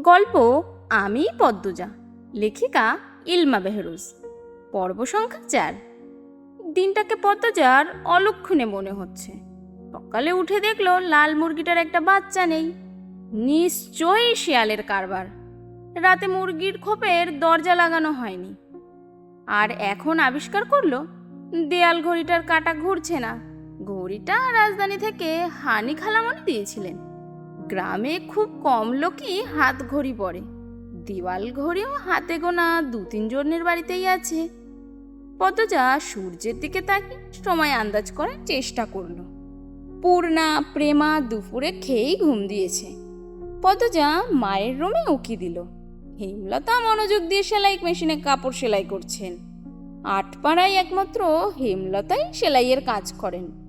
গল্প আমি পদ্মজা, লেখিকা ইলমা বেহরুজ, পর্ব সংখ্যা চার। দিনটাকে পদ্মজার অলক্ষণে মনে হচ্ছে। সকালে উঠে দেখল লাল মুরগিটার একটা বাচ্চা নেই। নিশ্চয়ই শিয়ালের কারবার। রাতে মুরগির খোপের দরজা লাগানো হয়নি। আর এখন আবিষ্কার করল, দেয়াল ঘড়িটার কাটা ঘুরছে না। ঘড়িটা রাজধানী থেকে হানি খালামনি দিয়েছিলেন। গ্রামে খুব কম লোকই হাত ঘড়ি পরে। দেওয়াল ঘড়িও হাতে গোনা দু তিনজনের বাড়িতেই আছে। পদ্মজা সূর্যের দিকে তাকিয়ে সময় আন্দাজ করার চেষ্টা করল। পূর্ণা, প্রেমা দুপুরে খেয়েই ঘুম দিয়েছে। পদ্মজা মায়ের রুমে উকি দিল। হেমলতা মনোযোগ দিয়ে সেলাই মেশিনে কাপড় সেলাই করছেন। আটপাড়ায় একমাত্র হেমলতাই সেলাইয়ের কাজ করেন।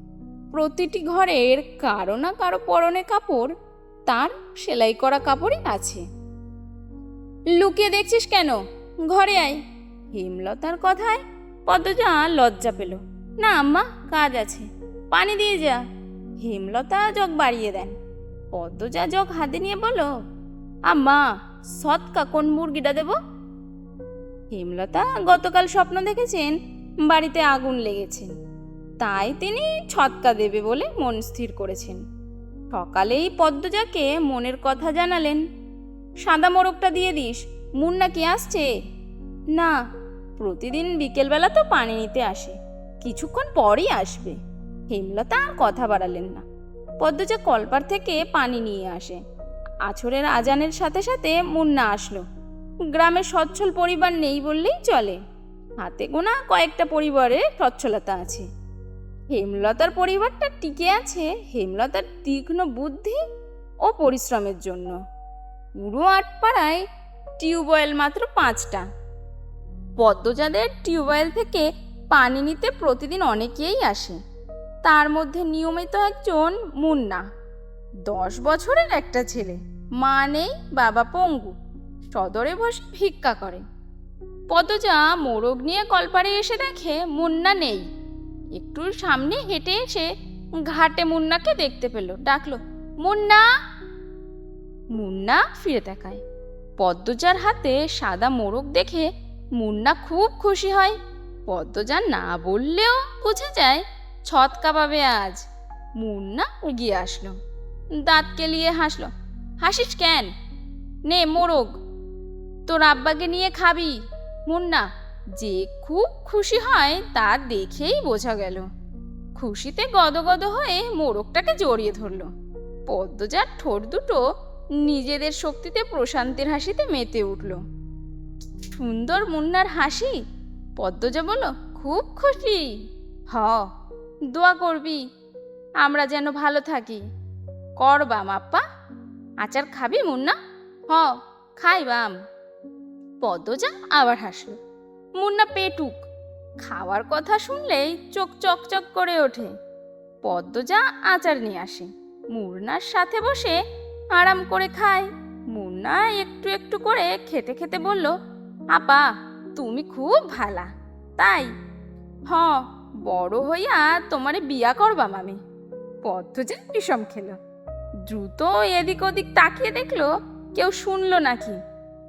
প্রতিটি ঘরের কারও না কারও পরনে কাপড় তার সেলাই করা কাপড়ই আছে। লুকিয়ে দেখছিস কেন? ঘরে আয়। হেমলতার কথায় পদ্মজা লজ্জা পেল। না, আম্মা, কাজ আছে। পানি দিয়ে যা। হেমলতা জগ বাড়িয়ে দেন। পদ্মজা জগ হাতে নিয়ে বলো আম্মা, সৎকা কোন মুরগিটা দেব? হেমলতা গতকাল স্বপ্ন দেখেছেন, বাড়িতে আগুন লেগেছে। তাই তিনি ছৎকা দেবে বলে মন স্থির করেছেন। সকালেই পদ্মজাকে মনের কথা জানালেন। সাদা মোরগটা দিয়ে দিস, মুন্না কি আসছে? না, প্রতিদিন বিকেলবেলা তো পানি নিতে আসে, কিছুক্ষণ পরই আসবে। হেমলতা আর কথা বাড়ালেন না। পদ্মজা কলপার থেকে পানি নিয়ে আসে। আছরের আজানের সাথে সাথে মুন্না আসলো। গ্রামে সচ্ছল পরিবার নেই বললেই চলে। হাতে গোনা কয়েকটা পরিবারে সচ্ছলতা আছে। হেমলতার পরিবারটা টিকে আছে হেমলতার তীক্ষ্ণ বুদ্ধি ও পরিশ্রমের জন্য। পুরো আটপাড়ায় টিউবওয়েল মাত্র পাঁচটা। পদ্মজাদের টিউবওয়েল থেকে পানি নিতে প্রতিদিন অনেকেই আসে। তার মধ্যে নিয়মিত একজন মুন্না, দশ বছরের একটা ছেলে, মা নেই, বাবা পঙ্গু, সদরে বসে ভিক্ষা করে। পদ্মজা মোরগ নিয়ে কলপারে এসে দেখে মুন্না নেই। একটু সামনে হেঁটে এসে ঘাটে মুন্নাকে দেখতে পেল, ডাকলো, মুন্না! মুন্না ফিরে তাকায়। পদ্মজার হাতে সাদা মোরগ দেখে মুন্না খুব খুশি হয়। পদ্মজা না বললেও বুঝে যায় ছৎকা পাবে আজ। মুন্না এগিয়ে আসলো, দাঁত কেলিয়ে হাসলো, হাসিস কেন? নে মোরগ, তোর আব্বাকে নিয়ে খাবি। মুন্না যে খুব খুশি হয় তা দেখেই বোঝা গেল। খুশিতে গদগদ হয়ে মোরগটাকে জড়িয়ে ধরলো। পদ্মজার ঠোঁট দুটো নিজেদের শক্তিতে প্রশান্তির হাসিতে মেতে উঠল। সুন্দর মুন্নার হাসি? পদ্মজা বলো খুব খুশি। হ, দোয়া করবি। আমরা যেন ভালো থাকি। কর বাম আপ্পা। আচার খাবি মুন্না? হ, খাই বাম। পদ্মজা আবার হাসলো। মুন্না পেটুক। খাওয়ার কথা শুনলেই চোখ চকচক করে ওঠে। পদ্মজা আচার নিয়ে আসে। মুন্নার সাথে বসে আরাম করে খায়। মুন্না একটু একটু করে খেতে খেতে বলল, আপা, তুমি খুব ভালা, তাই? হ, বড় হইয়া তোমারে বিয়া করবাম আমি। পদ্মজা বিষম খেল। দ্রুত এদিক ওদিক তাকিয়ে দেখল, কেউ শুনলো নাকি।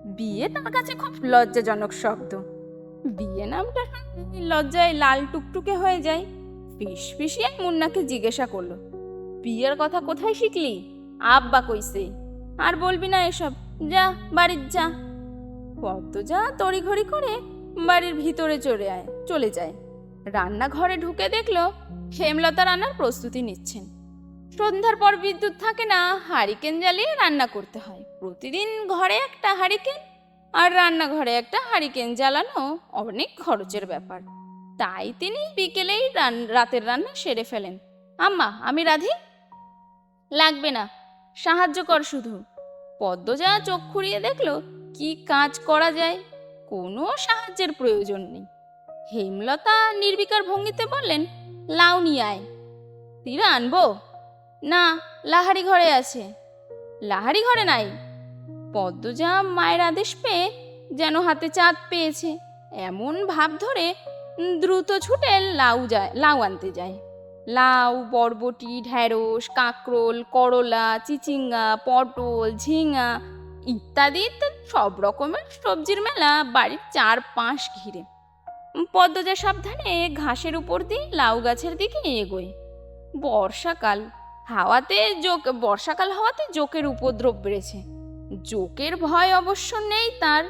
বিয়ে তার কাছে খুব লজ্জাজনক শব্দ। বিয়ে নামটা লজ্জায় লাল টুকটুকে হয়ে যায়। ফিস ফিসিয়ে মুন্নাকে জিজ্ঞাসা করল, বিয়ের কথা কোথায় শিখলি? আব্বা কইছে। আর বলবি না এসব। যা, বাড়ির যা। পদ্মজা তড়িঘড়ি করে বাড়ির ভিতরে চলে আয়, চলে যায়। রান্নাঘরে ঢুকে দেখল হেমলতা রান্নার প্রস্তুতি নিচ্ছেন। সন্ধ্যার পর বিদ্যুৎ থাকে না, হারিকেন জ্বালিয়ে রান্না করতে হয়। প্রতিদিন ঘরে একটা হারিকেন আর রান্নাঘরে একটা হারিকেন জ্বালানো অনেক খরচের ব্যাপার। তাই তিনি বিকেলেই রাতের রান্না সেরে ফেলেন। আম্মা, আমি রাধি? লাগবে না, সাহায্য কর শুধু। পদ্মজা চোখ খুঁড়িয়ে দেখল, কি কাজ করা যায়, কোনো সাহায্যের প্রয়োজন নেই। হেমলতা নির্বিকার ভঙ্গিতে বললেন, লাউ নিয়ে আয়। তীরা আনব? না, লাহারি ঘরে আছে। লাহারি ঘরে নাই। পদ্মজা মায়ের আদেশ পেয়ে যেন হাতে চাঁদ পেয়েছে। এমন ভাব ধরে দ্রুত ছুটে লাউ যায়, লাউ আনতে যায়। লাউ, বরবটি, ঢ্যাঁড়স, কাঁকরোল, করলা, চিচিঙ্গা, পটল, ঝিঙা ইত্যাদি ইত্যাদি সব রকমের সবজির মেলা বাড়ির চার পাঁচ ঘিরে। পদ্মজা সাবধানে ঘাসের উপর দিয়ে লাউ গাছের দিকে এগোয়। বর্ষাকাল, হাওয়াতে জোক, বর্ষাকাল হওয়াতে জোকের উপদ্রব বেড়েছে। জোকের ভয় অবশ্য নেই তার।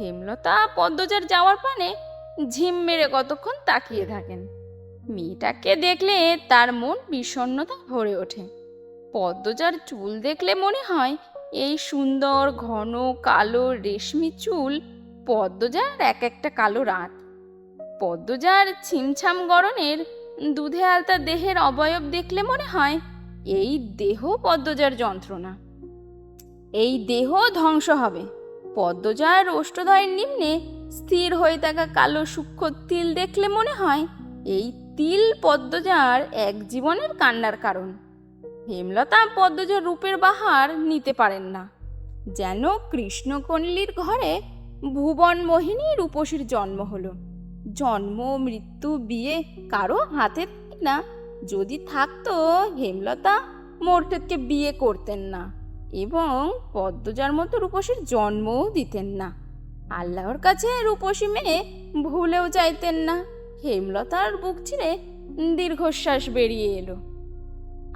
হেমলতা পদ্মজার যাওয়ার পানে ঝিম মেরে কতক্ষণ তাকিয়ে থাকেন। মেয়েটাকে দেখলে তার মন বিষণ্ণতা ভরে ওঠে। পদ্মজার চুল দেখলে মনে হয় এই সুন্দর ঘন কালো রেশমি চুল পদ্মজার এক একটা কালো রাত। পদ্মজার ছিমছাম গরনের দুধে আলতা দেহের অবয়ব দেখলে মনে হয় এই দেহ পদ্মজার যন্ত্রণা। এই দেহ ধ্বংস হবে। পদ্মজার ওষ্ঠদয়ের নিম্নে স্থির হয়ে থাকা কালো সূক্ষ্ম তিল দেখলে মনে হয় এই তিল পদ্মজার এক জীবনের কান্নার কারণ। হেমলতা পদ্মজার রূপের বাহার নিতে পারেন না। যেন কৃষ্ণকল্লির ঘরে ভুবন মোহিনী রূপসীর জন্ম হলো। জন্ম, মৃত্যু, বিয়ে কারও হাতে না। যদি থাকতো হেমলতা মোর্শেদকে বিয়ে করতেন না। এবং পদ্মজার মতো রূপসীর জন্মও দিতেন না। আল্লাহর কাছে রূপসী মেয়ে ভুলেও চাইতেন না। হেমলতার বুক ছিঁড়ে দীর্ঘশ্বাস বেরিয়ে এলো।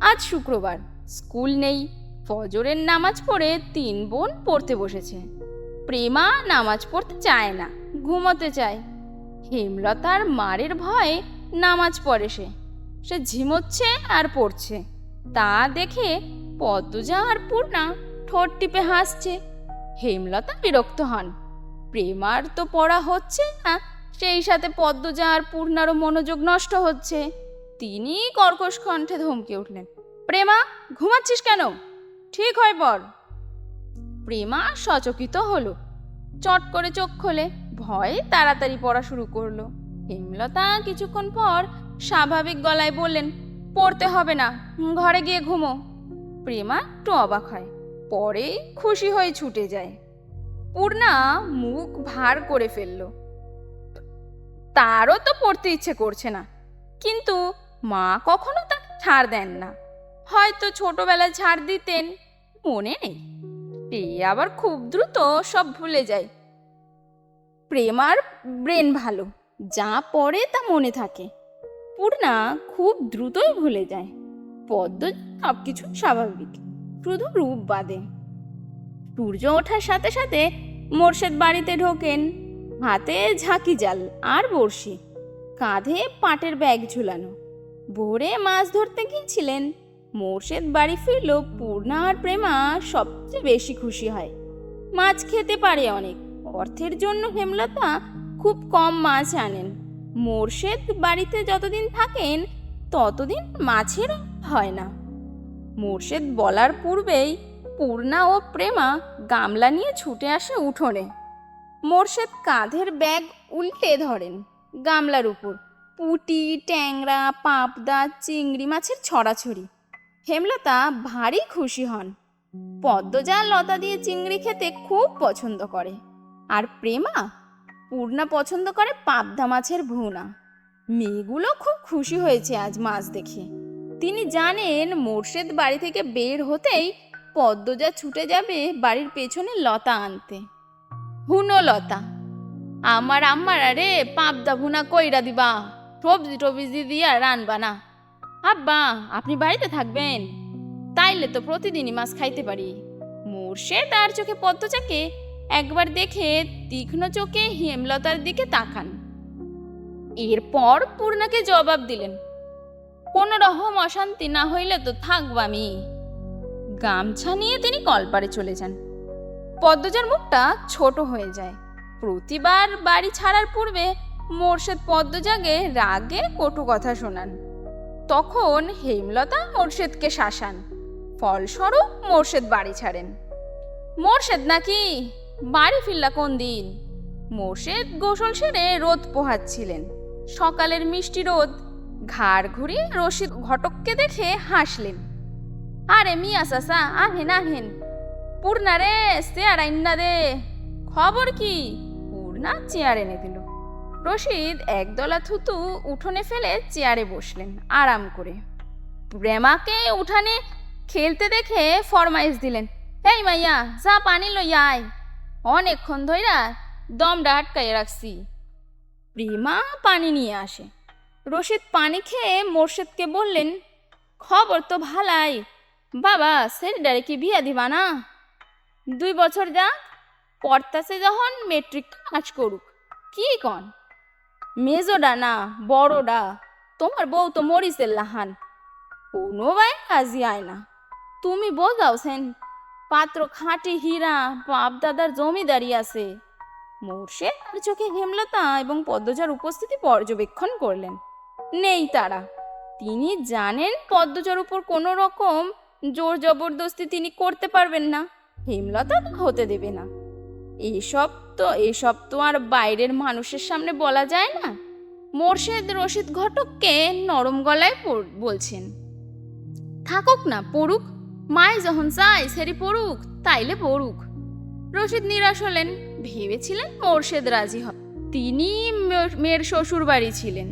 আজ শুক্রবার, স্কুল নেই। ফজরের নামাজ পড়ে তিন বোন পড়তে বসেছে। প্রেমা নামাজ পড়তে চায় না, ঘুমোতে চায়। হেমলতার মারের ভয়ে নামাজ পড়ে সে। সে ঝিমোচ্ছে আর পড়ছে। তা দেখে পদ্মজা আর পূর্ণা ঠোঁট টিপে হাসছে। হেমলতা বিরক্ত হন। প্রেমার তো পড়া হচ্ছে না, সেই সাথে পদ্মজা আর পূর্ণারও মনোযোগ নষ্ট হচ্ছে। তিনি কর্কশ কণ্ঠে ধমকে উঠলেন, প্রেমা, ঘুমাচ্ছিস কেন? ঠিক হয় পর প্রেমা সচকিত হলো। চট করে চোখ খোলে, ভয়ে তাড়াতাড়ি পড়া শুরু করল। হেমলতা কিছুক্ষণ পর স্বাভাবিক গলায় বললেন, পড়তে হবে না, ঘরে গিয়ে ঘুমো। প্রেমা একটু অবাক হয়। পরে খুশি হয়ে ছুটে যায়। পূর্ণা মুখ ভার করে ফেলল। তারও তো পড়তে ইচ্ছে করছে না। কিন্তু মা কখনো তাকে ছাড় দেন না। হয়তো ছোটবেলায় ছাড় দিতেন। মনে নেই। এ আবার খুব দ্রুত সব ভুলে যায়। প্রেমার ব্রেন ভালো। যা পড়ে তা মনে থাকে। পূর্ণা খুব দ্রুতই ভুলে যায়। পদ্ম সব কিছু স্বাভাবিক। শুধু রূপ বাদে। সূর্য ওঠার সাথে সাথে মোর্শেদ বাড়িতে ঢোকেন। হাতে ঝাঁকি জাল আর বড়শি। কাঁধে পাটের ব্যাগ ঝুলানো। ভোরে মাছ ধরতে গিয়েছিলেন। মোর্শেদ বাড়ি ফিরল পূর্ণা আর প্রেমা সবচেয়ে বেশি খুশি হয়। মাছ খেতে পারে অনেক। অর্থের জন্য হেমলতা খুব কম মাছ আনেন। মোর্শেদ বাড়িতে যতদিন থাকেন, ততদিন মাছের হয় না। মোর্শেদ বলার পূর্বেই পূর্ণা ও প্রেমা গামলা নিয়ে ছুটে আসে উঠোনে। মোর্শেদ কাঁধের ব্যাগ উল্টে ধরেন গামলার উপর। পুটি, ট্যাংরা, পাবদা, চিংড়ি মাছের ছড়াছড়ি। হেমলতা ভারী খুশি হন। পদ্মজা লতা দিয়ে চিংড়ি খেতে খুব পছন্দ করে। আর প্রেমা? পূর্ণা পছন্দ করে পাবদা মাছের ভুনা। মেয়েগুলো খুব খুশি হয়েছে আজ মাছ দেখে। তিনি জানেন মোর্শেদ বাড়ি থেকে বের হতেই পদ্মজা ছুটে যাবে বাড়ির পেছনে লতা আনতে। হুনো লতা, আমার আম্মার আরে পাবদা ভুনা কইরা দিবা, সবজি টবজি দিয়া রানবা না। আব্বা, আপনি বাড়িতে থাকবেন, তাইলে তো প্রতিদিনই মাছ খাইতে পারি। মোর্শেদ আর চোখে পদ্মজাকে একবার দেখে তীক্ষ্ণ চোখে হেমলতার দিকে তাকান। এরপর পূর্ণাকে জবাব দিলেন কোনো রকম অশান্তি না হইলে তো থাকব আমি। গামছা নিয়ে তিনি কলপারে চলে যান। পদ্মজার মুখটা ছোট হয়ে যায়। প্রতিবার বাড়ি ছাড়ার পূর্বে মোর্শেদ পদ্মজাগে রাগে কটু কথা শোনান। তখন হেমলতা মোর্শেদকে শাসান। ফলস্বরূপ মোর্শেদ বাড়ি ছাড়েন। মোর্শেদ নাকি বাড়ি ফিরলা কোন দিন? মোর্শেদ গোসল সেরে রোদ পোহাচ্ছিলেন। সকালের মিষ্টি রোদ ঘাড় ঘুরিয়ে রশিদ ঘটককে দেখে হাসলেন। আরে মিয়া সাসা আহেন আহেন পূর্ণা রে, চেয়ার আইনা দে। খবর কি? পূর্ণা চেয়ার এনে দিল। রশিদ একদলা থুতু উঠোনে ফেলে চেয়ারে বসলেন আরাম করে। প্রেমাকে উঠানে খেলতে দেখে ফরমাইশ দিলেন, এই মাইয়া, যা পানি লই আয়। অনেকক্ষণ ধইরা দমটা আটকাইয়া রাখছি। প্রিমা পানি নিয়ে আসে। রশিদ পানি খেয়ে মোর্শেদকে বললেন, খবর তো ভালাই। বাবা সেরিডারে কি বিয়া দিবা না? দুই বছর যাক, পড়তাছে যখন মেট্রিক কাজ করুক। কি কন? মেজোডা না, বড়ডা। তোমার বউ তো মরিসের লাহান। কোনো ভাই কাজই আয় না। তুমি বোঝাও সেন, পাত্র খাঁটি হীরা বাপ দাদার জমিদারি আছে। মোর্শেদ আর চোখে হেমলতা এবং পদ্মজার উপস্থিতি পর্যবেক্ষণ করলেন। নেই তারা। তিনি জানেন পদ্মজার উপর কোনো রকম জোর জবরদস্তি তিনি করতে পারবেন না, হেমলতা হতে দেবে না। এসব তো এসব তো আর বাইরের মানুষের সামনে বলা যায় না। মোর্শেদ রশিদ ঘটককে নরম গলায় বলছেন, থাকুক না, পড়ুক। মায় যখন চাই সেরি পড়ুক, তাইলে পড়ুক। রশিদ নিরাশ হলেন, ভেবেছিলেন মোর্শেদ রাজি হবে তিনি মেয়ের শ্বশুর বাড়ি ছিলেন।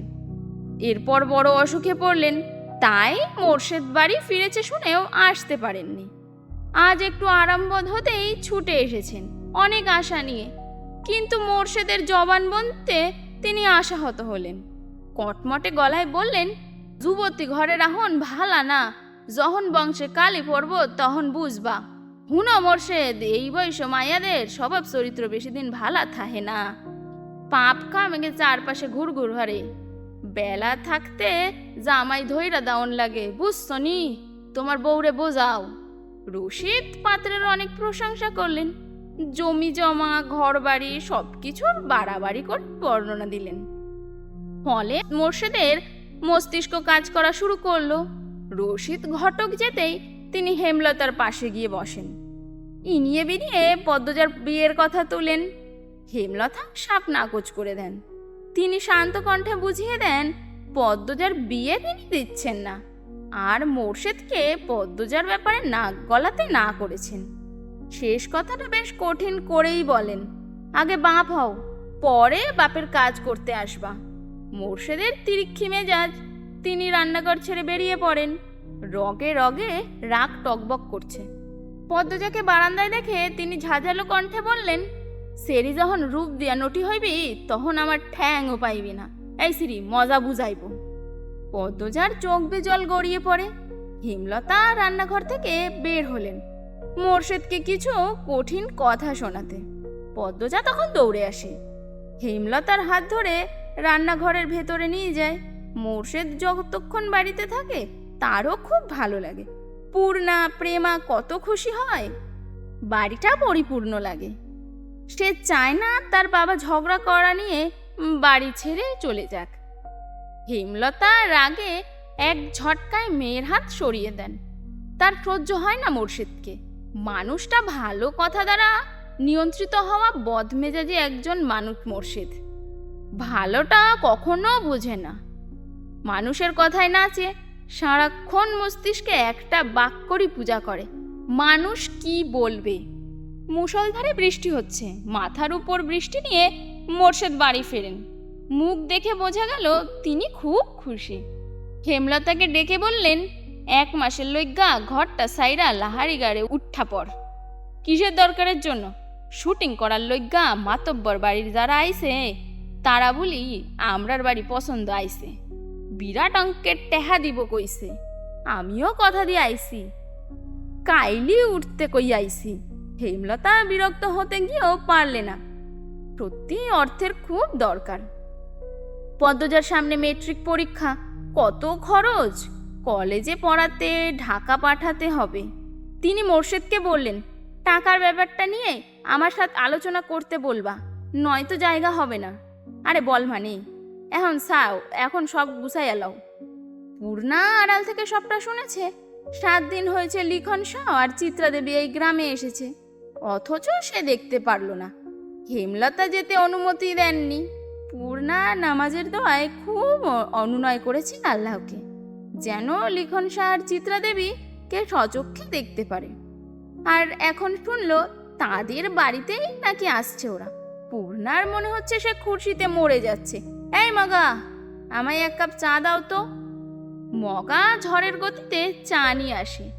এরপর বড় অসুখে পড়লেন। তাই মোর্শেদ বাড়ি ফিরেছে শুনেও আসতে পারেননি। আজ একটু আরামবোধ হতেই ছুটে এসেছেন, অনেক আশা নিয়ে। কিন্তু মোর্শেদের জবানবন্দিতে তিনি আশাহত হলেন। কটমটে গলায় বললেন, যুবতী ঘরে রাহন ভালা না, যখন বংশে কালি পড়ব তখন বুঝবা। হুনো মোর্শেদ, এই বয়স মায়াদের স্বভাব চরিত্র বেশি দিন ভালা থাহে না। পাপ কামেগে চারপাশে ঘুরঘুর হরে। বেলা থাকতে জামাই ধৈরা দাওন লাগে, বুঝছ নি? তোমার বউরে বোঝাও। রশিদ পাত্রের অনেক প্রশংসা করলেন। জমি জমা ঘর বাড়ি সব কিছুর বাড়াবাড়ি করে বর্ণনা দিলেন। ফলে মোর্শেদের মস্তিষ্ক কাজ করা শুরু করল। রশিদ ঘটক যেতেই তিনি হেমলতার পাশে গিয়ে বসেন। ইনিয়ে বিনিয়ে পদ্মজার বিয়ের কথা তোলেন। হেমলতা সাপ নাকচ করে দেন। তিনি শান্ত কণ্ঠে বুঝিয়ে দেন, পদ্মজার বিয়ে তিনি দিচ্ছেন না। আর মোর্শেদকে পদ্মজার ব্যাপারে নাক গলাতে না করেছেন। শেষ কথাটা বেশ কঠিন করেই বলেন, আগে বাপ হও, পরে বাপের কাজ করতে আসবা। মোর্শেদের তিরিক্ষি মেজাজ, তিনি রান্নাঘর ছেড়ে বেরিয়ে পড়েন, রগে রগে রাগ টকবক করছে। পদ্মজাকে বারান্দায় দেখে তিনি ঝাঁঝালো কণ্ঠে বললেন সেরি যখন রূপ দিয়া নটি হইবি, তখন আমার ঠ্যাংও পাইবি না। এই সিরি মজা বুঝাইব। পদ্মজার চোখ বে জল গড়িয়ে পড়ে। হিমলতা রান্নাঘর থেকে বের হলেন। মোর্শেদকে কিছু কঠিন কথা শোনাতে। পদ্মজা তখন দৌড়ে আসে। হেমলতার হাত ধরে রান্নাঘরের ভেতরে নিয়ে যায়। মোর্শেদ যতক্ষণ বাড়িতে থাকে, তারও খুব ভালো লাগে। পূর্ণা, প্রেমা কত খুশি হয়। বাড়িটা পরিপূর্ণ লাগে। সে চায় না তার বাবা ঝগড়া করা নিয়ে বাড়ি ছেড়ে চলে যাক। হেমলতা রাগে এক ঝটকায় মেয়ের হাত সরিয়ে দেন। তার সহ্য হয় না মোর্শেদকে। মানুষটা ভালো কথা দ্বারা নিয়ন্ত্রিত হওয়া বদমেজাজি একজন মানুষ মোর্শেদ। ভালোটা কখনো বোঝে না। মানুষের কথায় নাচে সারাক্ষণ মস্তিষ্কে একটা বাক্যরই পূজা করে। মানুষ কি বলবে? মুষলধারে বৃষ্টি হচ্ছে। মাথার উপর বৃষ্টি নিয়ে মোর্শেদ বাড়ি ফেরেন। মুখ দেখে বোঝা গেল তিনি খুব খুশি। হেমলতাকে ডেকে বললেন, এক মাসের লইগা ঘরটা সাইরা লাহারি গাড়ে উঠা পর। কিসের দরকারের জন্য? শুটিং করার লইগা মাতব্বর বাড়ির যারা আইছে, তারা বলি আমরার বাড়ি পছন্দ আইছে। বিরাট অঙ্কের টেহা দিব কইছে। আমিও কথা দিয়ে আইছি কাইলি উঠতে কই আইছি হেমলতা বিরক্ত হতে গিয়েও পারলে না। সত্যি অর্থের খুব দরকার। পদ্মজার সামনে মেট্রিক পরীক্ষা, কত খরচ? কলেজে পড়াতে, ঢাকা পাঠাতে হবে। তিনি মোর্শেদকে বললেন, টাকার ব্যাপারটা নিয়ে আমার সাথে আলোচনা করতে বলবা, নয়তো জায়গা হবে না। আরে বল মানে এখন সাও, এখন সব গুছাই এলাও পূর্ণা আড়াল থেকে সবটা শুনেছে। সাত দিন হয়েছে লিখন শাহ আর চিত্রা দেবী এই গ্রামে এসেছে। অথচ সে দেখতে পারল না। হেমলতা যেতে অনুমতি দেননি। পূর্ণা নামাজের দোয়ায় খুব অনুনয় করেছেন আল্লাহকে। যেন লিখন শাহ চিত্রা দেবী কে সচক্ষে দেখতে পারে। আর এখন শুনল তাদের বাড়িতেই নাকি আসছে ওরা। পূর্ণার মনে হচ্ছে সে খুশিতে মরে যাচ্ছে। এই মগা, আমায় এক কাপ চা দাও তো। মগা ঝড়ের গতিতে চা নিয়ে আসে।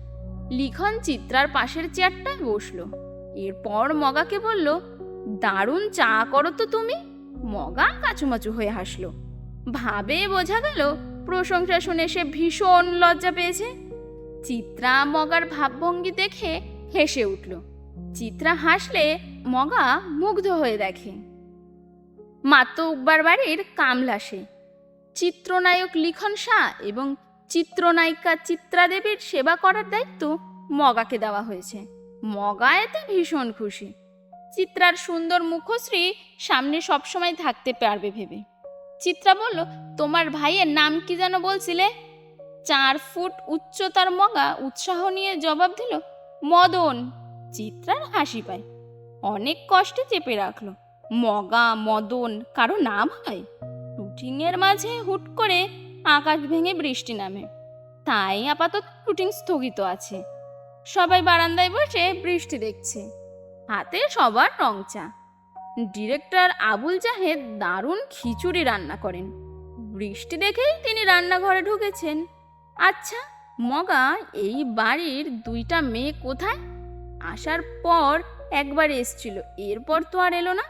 লিখন চিত্রার পাশের চেয়ারটায় বসল। এরপর মগাকে বলল, দারুণ চা করো তো তুমি। মগা কাচুমাচু হয়ে হাসলো। ভাবে বোঝা গেল, প্রশংসা শুনে সে ভীষণ লজ্জা পেয়েছে। চিত্রা মগার ভাবভঙ্গি দেখে হেসে উঠল। চিত্রা হাসলে মগা মুগ্ধ হয়ে দেখে। মাত্র উকবার বাড়ির কামলা সে চিত্রনায়ক লিখন শাহ এবং চিত্রনায়িকা চিত্রা দেবীর সেবা করার দায়িত্ব মগাকে দেওয়া হয়েছে। মগা এতে ভীষণ খুশি। চিত্রার সুন্দর মুখশ্রী সামনে সবসময় থাকতে পারবে ভেবে। চিত্রা বলল, তোমার ভাইয়ের নাম কি যেন বলছিলে? চার ফুট উচ্চতার মগা উৎসাহ নিয়ে জবাব দিল, মদন। চিত্রার হাসি পায়। অনেক কষ্টে চেপে রাখল, মগা, মদন, কারও নাম হয়? রুটিনের মাঝে হুট করে আকাশ ভেঙে বৃষ্টি নামে। তাই আপাতত রুটিন স্থগিত আছে। সবাই বারান্দায় বসে বৃষ্টি দেখছে। হাতে সবার রং চা ডিরেক্টর আবুল জাহেদ দারুণ খিচুড়ি রান্না করেন। বৃষ্টি দেখেই তিনি রান্নাঘরে ঢুকেছেন। আচ্ছা মগা, এই বাড়ির দুইটা মেয়ে কোথায়? আসার পর একবার এসছিল, এরপর তো আর এলো না।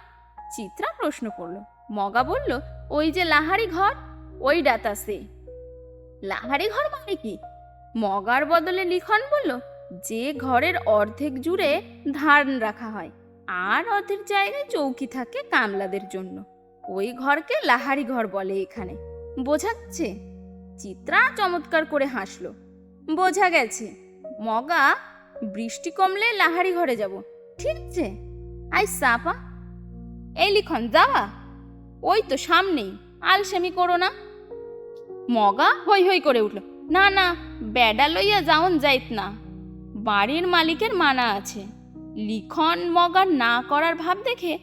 চিত্রা প্রশ্ন করল। মগা বলল, ওই যে লাহারি ঘর, ওই ডাতাসে লাহারি ঘর মানে কি? মগার বদলে লিখন বলল যে ঘরের অর্ধেক জুড়ে ধান রাখা হয়, আর অর্ধেক জায়গায় চৌকি থাকে কামলাদের জন্য। ওই ঘরকে লাহারি ঘর বলে এখানে। বোঝাচ্ছে? চিত্রা চমৎকার করে হাসলো। বোঝা গেছে। মগা, বৃষ্টি কমলে লাহারি ঘরে যাব। ঠিক আছে আই সাপা। এই লিখন যাওয়া ওই তো সামনেই। আলসেমি করো না। মগা হই হই করে উঠল। না না, বেডা লইয়া যাওন যাইত না। বাড়ির মালিকের মানা আছে। লিখন মগার না করার ভাব দেখে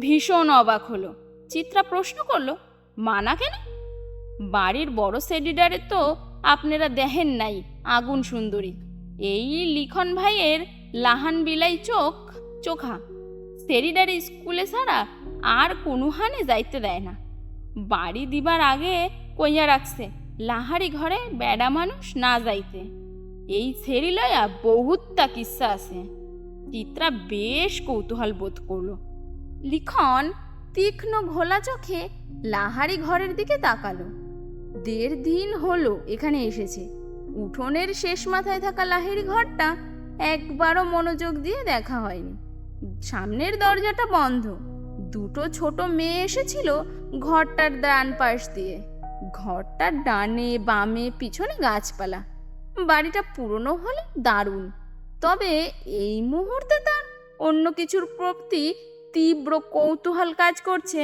ভীষণ অবাক হলো। চিত্রা প্রশ্ন করল, মানা কেন? বাড়ির বড় সেডিডারে তো আপনারা দেখেন নাই, আগুন সুন্দরী। এই লিখন ভাইয়ের লাহান বিলাই চোখ, চোখা। সেরিডার স্কুলে ছাড়া আর কোনো হানে যাইতে দেয় না। বাড়ি দিবার আগে কইয়া রাখছে, লাহারি ঘরে বেড়া মানুষ না যাইতে। এই ছেড়ি লয়া বহুতটা কিস্সা আছে। চিত্রা বেশ কৌতূহল বোধ করল। লিখন তীক্ষ্ণ ঘোলা চোখে লাহারি ঘরের দিকে তাকালো। দেড় দিন হলো এখানে এসেছে। উঠোনের শেষ মাথায় থাকা লাহেরি ঘরটা একবারও মনোযোগ দিয়ে দেখা হয়নি। সামনের দরজাটা বন্ধ। দুটো ছোট মেয়ে এসেছিল ঘরটার ডান পাশ দিয়ে। ঘরটার ডানে বামে পিছনে গাছপালা। বাড়িটা পুরনো হলে দারুণ। তবে এই মুহূর্তে তার অন্য কিছুর প্রতি তীব্র কৌতূহল কাজ করছে।